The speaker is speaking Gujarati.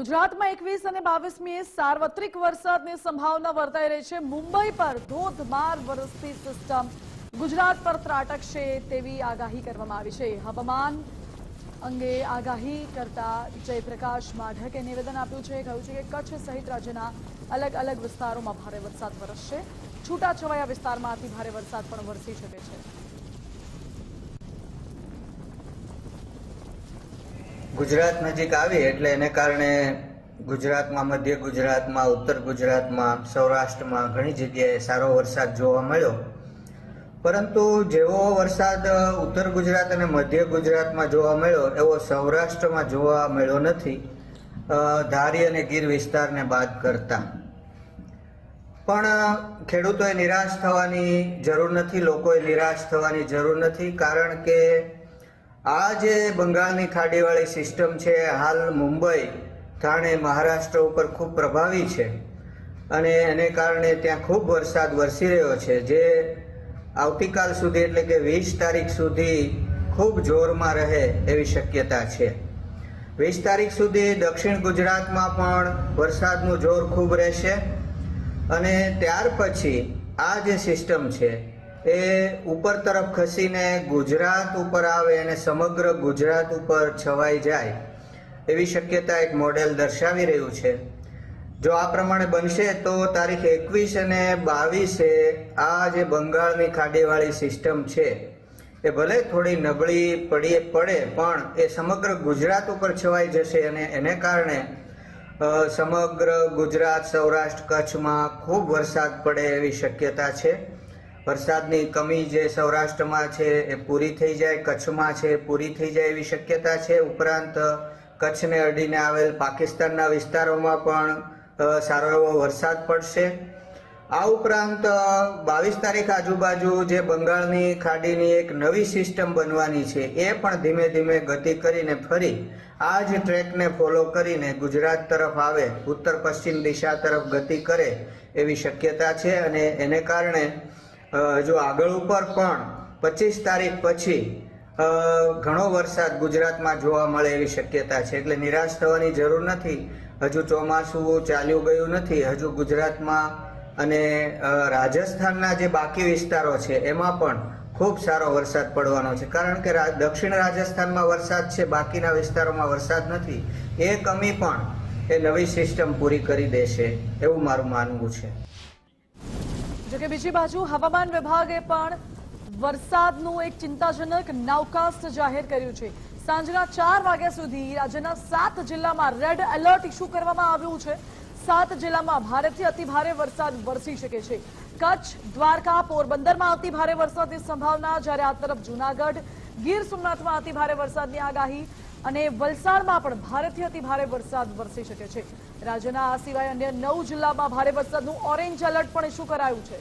ગુજરાતમાં એકવીસ અને બાવીસમી સાર્વત્રિક વરસાદની સંભાવના વર્તાઈ રહી છે. મુંબઈ પર ધોધમાર વરસતી સિસ્ટમ. ગુજરાત પર ત્રાટકશે તેવી આગાહી કરવામાં આવી છે. હવામાન અંગે આગાહી કરતા જયપ્રકાશ માઢકે નિવેદન આપ્યું છે. કહ્યું છે કે કચ્છ સહિત રાજ્યના અલગ અલગ વિસ્તારોમાં ભારે વરસાદ વરસશે. છૂટાછવાયા વિસ્તારમાં અતિ ભારે વરસાદ પણ વરસી શકે છે. ગુજરાત નજીક આવી એટલે એને કારણે ગુજરાતમાં, મધ્ય ગુજરાતમાં, ઉત્તર ગુજરાતમાં, સૌરાષ્ટ્રમાં ઘણી જગ્યાએ સારો વરસાદ જોવા મળ્યો. પરંતુ જેવો વરસાદ ઉત્તર ગુજરાત અને મધ્ય ગુજરાતમાં જોવા મળ્યો, એવો સૌરાષ્ટ્રમાં જોવા મળ્યો નથી. ધારી અને ગીર વિસ્તારને બાદ કરતા. પણ ખેડૂતોએ નિરાશ થવાની જરૂર નથી, લોકોએ નિરાશ થવાની જરૂર નથી, કારણ કે આ જે બંગાળની ખાડીવાળી સિસ્ટમ છે, હાલ મુંબઈ થાણે મહારાષ્ટ્ર ઉપર ખૂબ પ્રભાવી છે અને એને કારણે ત્યાં ખૂબ વરસાદ વરસી રહ્યો છે, જે આવતીકાલ સુધી એટલે કે વીસ તારીખ સુધી ખૂબ જોરમાં રહે એવી શક્યતા છે. વીસ તારીખ સુધી દક્ષિણ ગુજરાતમાં પણ વરસાદનું જોર ખૂબ રહેશે અને ત્યાર પછી આ જે સિસ્ટમ છે એ ઉપર તરફ ખસીને ગુજરાત ઉપર આવે અને સમગ્ર ગુજરાત ઉપર છવાઈ જાય, એવી શક્યતા એક મોડેલ દર્શાવી રહ્યું છે. જો આ પ્રમાણે બનશે તો તારીખ એકવીસ અને બાવીસે આ જે બંગાળની ખાડીવાળી સિસ્ટમ છે, એ ભલે થોડી નબળી પડી પડે, પણ એ સમગ્ર ગુજરાત ઉપર છવાઈ જશે અને એને કારણે સમગ્ર ગુજરાત, સૌરાષ્ટ્ર કચ્છમાં ખૂબ વરસાદ પડે એવી શક્યતા છે. વરસાદની કમી જે સૌરાષ્ટ્રમાં છે એ પૂરી થઈ જાય, કચ્છમાં છે પૂરી થઈ જાય એવી શક્યતા છે. ઉપરાંત, કચ્છને અડીને આવેલ પાકિસ્તાનના વિસ્તારોમાં પણ સારો એવો વરસાદ પડશે. આ ઉપરાંત બાવીસ તારીખ આજુબાજુ જે બંગાળની ખાડીની એક નવી સિસ્ટમ બનવાની છે એ પણ ધીમે ધીમે ગતિ કરીને ફરી આ જ ટ્રેકને ફોલો કરીને ગુજરાત તરફ આવે, ઉત્તર પશ્ચિમ દિશા તરફ ગતિ કરે એવી શક્યતા છે અને એને કારણે જો આગળ ઉપર પણ પચીસ તારીખ પછી ઘણો વરસાદ ગુજરાતમાં જોવા મળે એવી શક્યતા છે. એટલે નિરાશ થવાની જરૂર નથી. હજુ ચોમાસું ચાલ્યું ગયું નથી. હજુ ગુજરાતમાં અને રાજસ્થાનના જે બાકી વિસ્તારો છે, એમાં પણ ખૂબ સારો વરસાદ પડવાનો છે. કારણ કે દક્ષિણ રાજસ્થાનમાં વરસાદ છે, બાકીના વિસ્તારોમાં વરસાદ નથી. એ કમી પણ એ નવી સિસ્ટમ પૂરી કરી દેશે એવું મારું માનવું છે. જોકે બીજી બાજુ હવામાન વિભાગે પણ વરસાદનું એક ચિંતાજનક નાવકાસ્ટ જાહેર કર્યું છે. સાંજના ચાર વાગ્યા સુધી રાજ્યના સાત જિલ્લામાં રેડ એલર્ટ ઇસ્યુ કરવામાં આવ્યું છે. સાત જિલ્લામાં ભારેથી અતિ ભારે વરસાદ વરસી શકે છે. કચ્છ, દ્વારકા, પોરબંદરમાં અતિ ભારે વરસાદની સંભાવના જ્યારે આ તરફ જુનાગઢ, ગીર સોમનાથમાં અતિ ભારે વરસાદની આગાહી અને વલસાડમાં પણ ભારેથી અતિ ભારે વરસાદ વરસી શકે છે. રાજ્યના આ સિવાય અન્ય નવ જિલ્લામાં ભારે વરસાદનું ઓરેન્જ એલર્ટ પણ ઇસ્યુ કરાયું છે.